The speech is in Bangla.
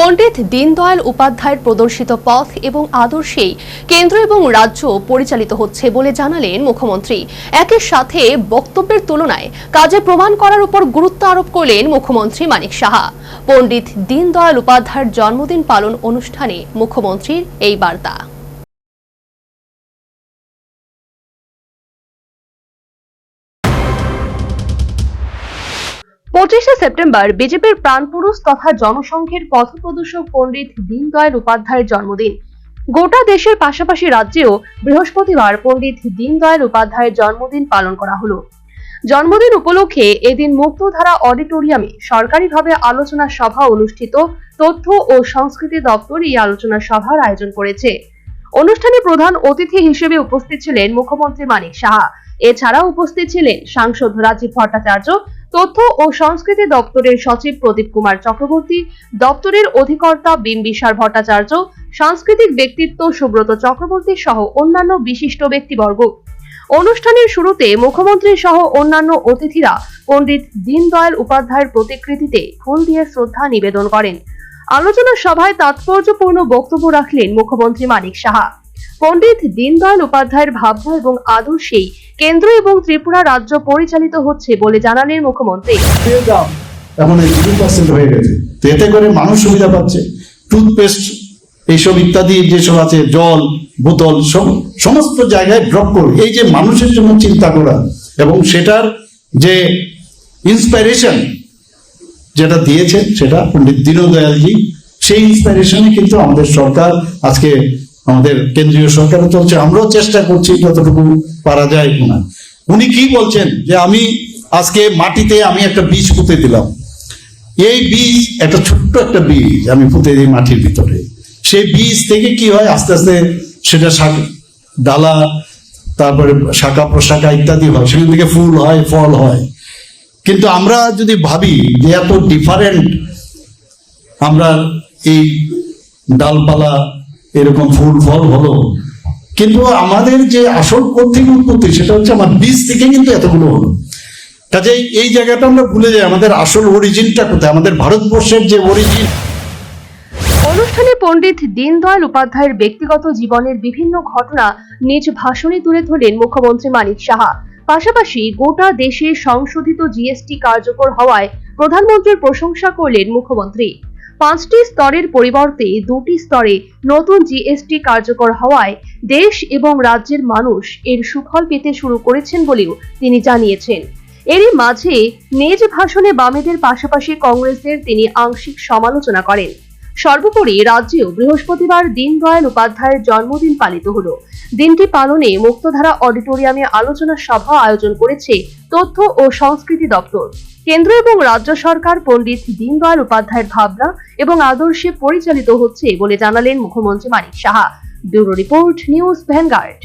পণ্ডিত দীনদয়াল উপাধ্যায়ের প্রদর্শিত পথ এবং আদর্শেই কেন্দ্র এবং রাজ্য পরিচালিত হচ্ছে বলে জানালেন মুখ্যমন্ত্রী। একের সাথে বক্তব্যের তুলনায় কাজে প্রমাণ করার উপর গুরুত্ব আরোপ করলেন মুখ্যমন্ত্রী মানিক সাহা। পণ্ডিত দীনদয়াল উপাধ্যায়ের জন্মদিন পালন অনুষ্ঠানে মুখ্যমন্ত্রীর এই বার্তা। পঁচিশে সেপ্টেম্বর বিজেপির প্রাণপুরুষ তথা জনসংঘের পথপ্রদর্শক পণ্ডিত দীনদয়াল উপাধ্যায়ের জন্মদিন। গোটা দেশের পাশাপাশি রাজ্যেও বৃহস্পতিবার পণ্ডিত দীনদয়াল উপাধ্যায়ের জন্মদিন পালন করা হলো। জন্মদিন উপলক্ষে এদিন মুক্তধারা অডিটোরিয়ামে সরকারিভাবে আলোচনা সভা অনুষ্ঠিত, তথ্য ও সংস্কৃতি দপ্তর এই আলোচনা সভার আয়োজন করেছে। অনুষ্ঠানে প্রধান অতিথি হিসেবে উপস্থিত ছিলেন মুখ্যমন্ত্রী মানিক সাহা। এছাড়া উপস্থিত ছিলেন সাংসদ রাজীব ভট্টাচার্য তথ্য ও সংস্কৃতি দপ্তরের সচিব প্রদীপ কুমার চক্রবর্তী, দপ্তরের অধিকর্তা বিম্বিসার ভট্টাচার্য, সাংস্কৃতিক ব্যক্তিত্ব সুব্রত চক্রবর্তী সহ অন্যান্য বিশিষ্ট ব্যক্তিবর্গ। অনুষ্ঠানের শুরুতে মুখ্যমন্ত্রী সহ অন্যান্য অতিথিরা পণ্ডিত দীনদয়াল উপাধ্যায়ের প্রতিকৃতিতে ফুল দিয়ে শ্রদ্ধা নিবেদন করেন। আলোচনা সভায় তাৎপর্যপূর্ণ বক্তব্য রাখলেন মুখ্যমন্ত্রী মানিক সাহা। পণ্ডিত দীনদয়াল উপাধ্যায়ের ভাবনা এবং আদর্শেই কেন্দ্র এবং ত্রিপুরা রাজ্য পরিচালিত হচ্ছে বলে জানালেন মুখ্যমন্ত্রী। এখন পার্সেন্ট হয়ে গেছে। এতে করে মানুষ সুবিধা পাচ্ছে। টুথপেস্ট এইসব ইত্যাদি যেসব আছে, জল, বোতল, সব সমস্ত জায়গায় ড্রপ করবে এই যে মানুষের জন্য চিন্তা করা এবং সেটার যে ইন্সপাইরেশন যেটা দিয়েছেন, সেটা পণ্ডিত দীনদয়ালজি, সেই ইন্সপাইরেশনে কিন্তু আমাদের সরকার আজকে আমাদের কেন্দ্রীয় সরকারও চলছে, আমরাও চেষ্টা করছি যতটুকু পারা যায় কিনা। উনি কি বলছেন যে আমি আজকে মাটিতে আমি একটা বীজ পুঁতে দিলাম। এই বীজ, একটা ছোট্ট একটা বীজ আমি পুঁতে দিই মাটির ভিতরে। সেই বীজ থেকে কি হয়? আস্তে আস্তে সেটা শাক, ডালা, তারপরে শাখা প্রশাখা ইত্যাদি হয়। সেখান থেকে ফুল হয়, ফল হয়। কিন্তু আমরা যদি ভাবি যে এত ডিফারেন্ট আমরা এই ডালপালা এরকম ফুল ফল হলো। কিন্তু আমাদের যে আসল থেকে উৎপত্তি, সেটা হচ্ছে আমার বীজ থেকে কিন্তু এতগুলো হলো। কাজেই এই জায়গাটা আমরা ভুলে যাই, আমাদের আসল অরিজিনটা কোথায়? আমাদের ভারতবর্ষের যে অরিজিন। অনুষ্ঠানে পণ্ডিত দীনদয়াল উপাধ্যায়ের ব্যক্তিগত জীবনের বিভিন্ন ঘটনা নিজ ভাষণে তুলে ধরলেন মুখ্যমন্ত্রী মানিক সাহা। পাশাপাশি গোটা দেশে সংশোধিত জিএসটি কার্যকর হওয়ায় প্রধানমন্ত্রীর প্রশংসা করলেন মুখ্যমন্ত্রী। পাঁচটি স্তরের পরিবর্তে দুটি স্তরে নতুন জিএসটি কার্যকর হওয়ায় দেশ এবং রাজ্যের মানুষ এর সুফল পেতে শুরু করেছেন বলেও তিনি জানিয়েছেন। এরই মাঝে নিজ ভাষণে বামেদের পাশাপাশি কংগ্রেসের তিনি আংশিক সমালোচনা করেন। সর্বোপরি রাজ্যেও বৃহস্পতিবার দীনদয়াল উপাধ্যায়ের জন্মদিন পালিত হলো। দিনটি পালনে মুক্তধারা অডিটোরিয়ামে আলোচনা সভা আয়োজন করেছে তথ্য ও সংস্কৃতি দপ্তর। কেন্দ্র এবং রাজ্য সরকার, পণ্ডিত দীনদয়াল উপাধ্যায়ের ভাবনা এবং আদর্শে পরিচালিত হচ্ছে বলে জানালেন মুখ্যমন্ত্রী Manik Saha. Bureau report, news Vanguard.